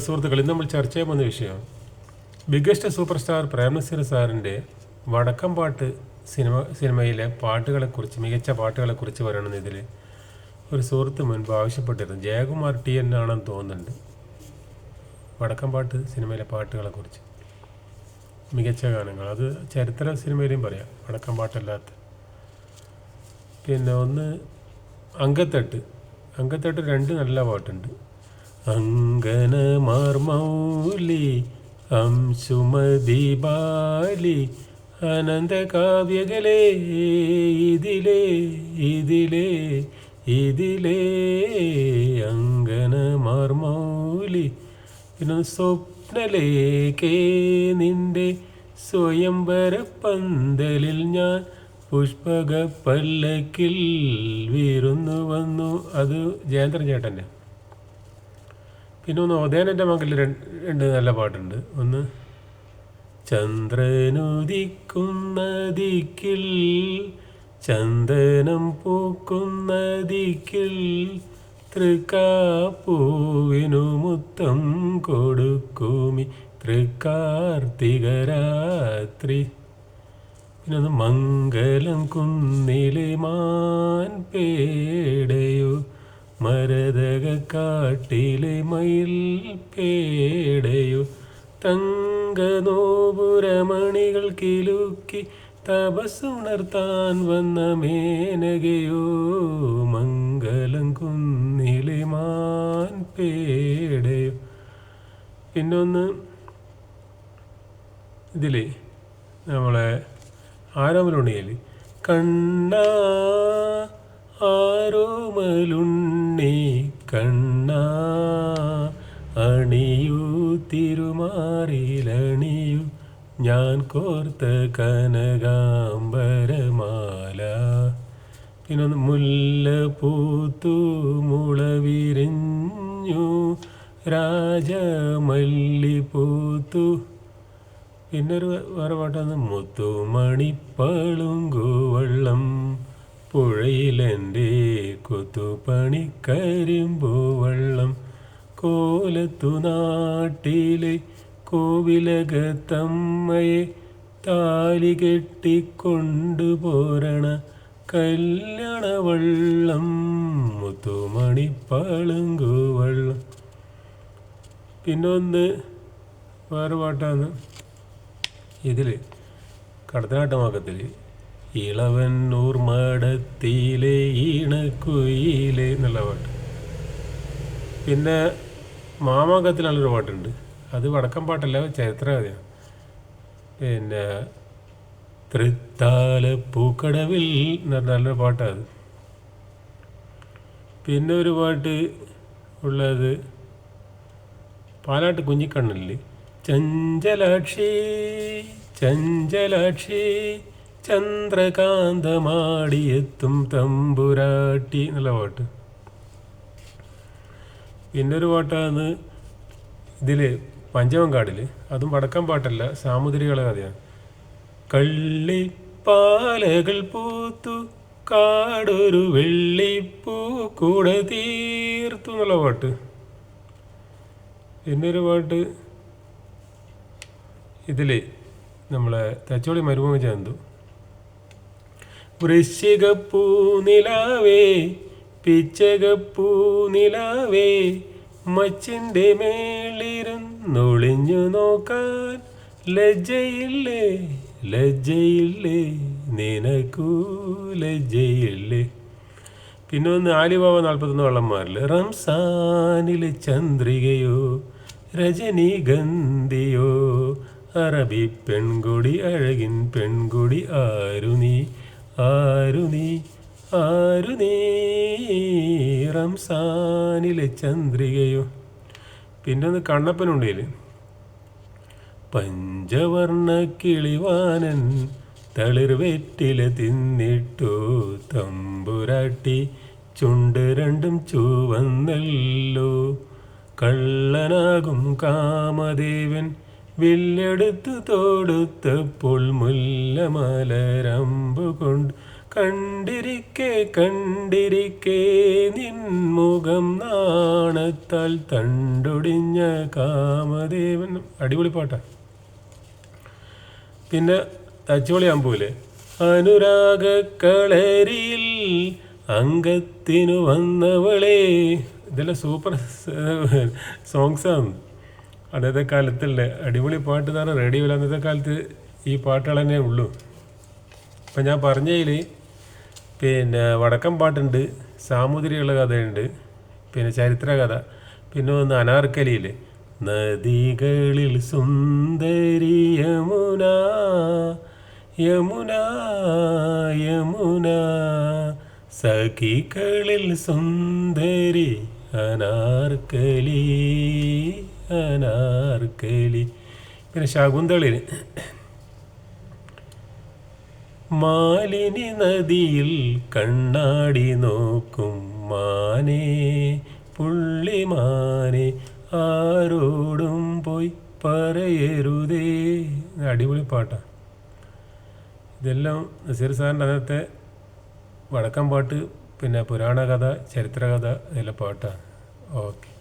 സുഹൃത്തുക്കൾ ഇന്ന് നമ്മൾ ചർച്ച ചെയ്യാൻ പോകുന്ന വിഷയം ബിഗ്ഗസ്റ്റ് സൂപ്പർ സ്റ്റാർ പ്രേംനസീർ സാറിന്റെ വടക്കം പാട്ട് സിനിമ സിനിമയിലെ പാട്ടുകളെക്കുറിച്ച് മികച്ച പാട്ടുകളെക്കുറിച്ച് പറയണമെന്ന് ഇതിൽ ഒരു സുഹൃത്ത് മുൻപ് ആവശ്യപ്പെട്ടിരുന്നു. ജയകുമാർ ടി എൻ ആണെന്ന് തോന്നുന്നുണ്ട്. വടക്കം പാട്ട് സിനിമയിലെ പാട്ടുകളെക്കുറിച്ച്. മികച്ച ഗാനങ്ങൾ. അത് ചരിത്ര സിനിമയിലും പറയാം. വടക്കം പാട്ടല്ലാത്ത പിന്നെ ഒന്ന് അങ്കത്തട്ട് അങ്കത്തട്ട് രണ്ട് നല്ല പാട്ടുണ്ട്. അങ്കനമാർമൗലി അംശുമതി അനന്തകാവ്യകലേ ഇതിലേ ഇതിലേ ഇതിലേ അങ്കനമാർമൗലി. പിന്നെ സ്വപ്നലേക്കേ നിന്റെ സ്വയംവര പന്തലിൽ ഞാൻ പുഷ്പക പല്ലക്കിൽ വീരുന്നു വന്നു. അത് ജയന്ദ്രൻ ചേട്ടന്റെ. പിന്നെ ഒന്ന് ഒതേനന്റെ മകളിൽ രണ്ട് നല്ല പാട്ടുണ്ട്. ഒന്ന് ചന്ദ്രനുദിക്കുന്ന ദിക്കിൽ ചന്ദനം പൂക്കുന്ന ദിക്കിൽ തൃക്കാപ്പൂവിനു മുത്തം കൊടുക്കുമി തൃക്കാർത്തികരാത്രി. പിന്നെ ഒന്ന് മംഗലം കുന്നിലെ മാൻ പേടയോ മരതക കാട്ടിലെ മയിൽ പേടയോ തങ്കനോപുരമണികൾ കിലുക്കി തപസ്സുണർത്താൻ വന്ന മേനകയോ മംഗലം കുന്നിലെ മാൻ പേടയോ. പിന്നൊന്ന് ഇതിലേ നമ്മളെ ആരോമലുണ്ണിയിൽ കണ്ണ ആരോമലുണ്ണി കണ്ണ അണിയൂ തിരുമാറിലണിയൂ. ഞാൻ കോർത്ത കനകാംബരമാല. പിന്നൊന്ന് മുല്ല പൂത്തു മുളവിരിഞ്ഞു. രാജമല്ലി പൂത്തു പിന്നൊരു വേറെ പാട്ടാണ് മുത്തുമണിപ്പളുങ്കുവള്ളം. പുഴയിലെന്റെ കൊത്തുപണിക്കരിമ്പൂവള്ളം കോലത്തു നാട്ടിലെ കോവിലകത്തമ്മയെ താലി കെട്ടിക്കൊണ്ടുപോരണ കല്യാണവള്ളം. മുത്തുമണിപ്പളുങ്കുവള്ളം പിന്നൊന്ന് വേറെ പാട്ടാണ്. ഇതിൽ കടത്തനാട്ടമാക്കത്തിൽ ഇളവന്നൂർ മടത്തിലെ ഈണക്കുയിലെ എന്നുള്ള പാട്ട്. പിന്നെ മാമാങ്കത്തിലുള്ളൊരു പാട്ടുണ്ട്. അത് വടക്കം പാട്ടല്ല ചരിത്രകഥയാണ് പിന്നെ തൃത്താല പൂക്കടവിൽ എന്ന് പറഞ്ഞ നല്ലൊരു പാട്ടാണ് അത്. പിന്നെ ഒരു പാട്ട് ഉള്ളത് പാലാട്ട് കുഞ്ഞിക്കണ്ണനിൽ ചഞ്ചലാക്ഷി ചഞ്ചലാക്ഷി ചന്ദ്രകാന്തമാടിയെത്തും തമ്പുരാട്ടി. എന്നുള്ള പാട്ട്. പിന്നെ ഒരു പാട്ടാണ് ഇതിൽ പഞ്ചമങ്കാടിൽ അതും വടക്കം പാട്ടല്ല സാമുദ്രികളെ കഥയാണ്. കള്ളിപ്പാലകൾ പൂത്തു കാടൊരു വെള്ളിപ്പൂ കൂടെ തീർത്തു എന്നുള്ള പാട്ട്. പിന്നൊരു പാട്ട് ഇതിൽ നമ്മളെ തച്ചോളി മരുഭൂമി ചന്തു വൃശ്ചികപ്പൂ നിലാവേ പിച്ചകപ്പൂ നിലാവേ മച്ചിന്റെ മേളിരുന്നൊളിഞ്ഞു നോക്കാൻ ലജ്ജയില്ലേ ലജ്ജയില്ലേ നിനക്കൂ ലജ്ജയില്ലേ. പിന്നെ ഒന്ന് ആലിബാബ നാൽപ്പത്തൊന്ന് വള്ളന്മാരിൽ റംസാനിലെ ചന്ദ്രികയോ രജനീഗന്ധിയോ അറബി പെൺകൊടി അഴകിൻ പെൺകൊടി ആരു നീ ആരു നീ? ആരു നീ? റംസാനിലെ ചന്ദ്രികയോ? പിന്നെ ഒന്ന് കണ്ണപ്പനുണ്ടേൽ. പഞ്ചവർണ കിളിവാനൻ തളിർവെറ്റില തിന്നിട്ടു തമ്പുരാട്ടി ചുണ്ട് രണ്ടും ചുവന്നല്ലോ. കള്ളനാകും കാമദേവൻ വില്ലെടുത്തു തോടുത്തപ്പോൾ മുല്ലമലരമ്പു കൊണ്ട് കണ്ടിരിക്കെ കണ്ടിരിക്കെ നിൻമുഖം നാണത്താൽ തണ്ടൊടിഞ്ഞ കാമദേവൻ. അടിപൊളി പാട്ടാ. പിന്നെ അച്ചുപൊളി അമ്പൂൽ അനുരാഗ കളരിയിൽ അംഗത്തിനു വന്നവളെ ഇതെല്ലാം സൂപ്പർ സോങ്സാണ്. അന്നത്തെ കാലത്തുള്ള അടിപൊളി പാട്ട് പറഞ്ഞാൽ റേഡിയോയിൽ അന്നത്തെ കാലത്ത് ഈ പാട്ടുകൾ തന്നെ ഉള്ളൂ. ഇപ്പം ഞാൻ പറഞ്ഞതിൽ പിന്നെ വടക്കം പാട്ടുണ്ട് സാമുദ്രിയുള്ള കഥയുണ്ട് പിന്നെ ചരിത്ര കഥ പിന്നെ ഒന്ന് അനാർക്കലിയിൽ നദികളിൽ സുന്ദരി യമുന യമുന യമുന സഖികളിൽ സുന്ദരി അനാർക്കലി അനാർക്കലി. പിന്നെ ശകുന്തളിന്. മാലിനി നദിയിൽ കണ്ണാടി നോക്കും മാനേ പുള്ളിമാനെ ആരോടും പോയി പറയരുതേ. അടിപൊളി പാട്ടാണ് ഇതെല്ലാം നസീർ സാറിന്റെ അന്നത്തെ വടക്കം പാട്ട് പിന്നെ പുരാണകഥ ചരിത്രകഥ ഇതിലെ പാട്ടാണ് ഓക്കെ.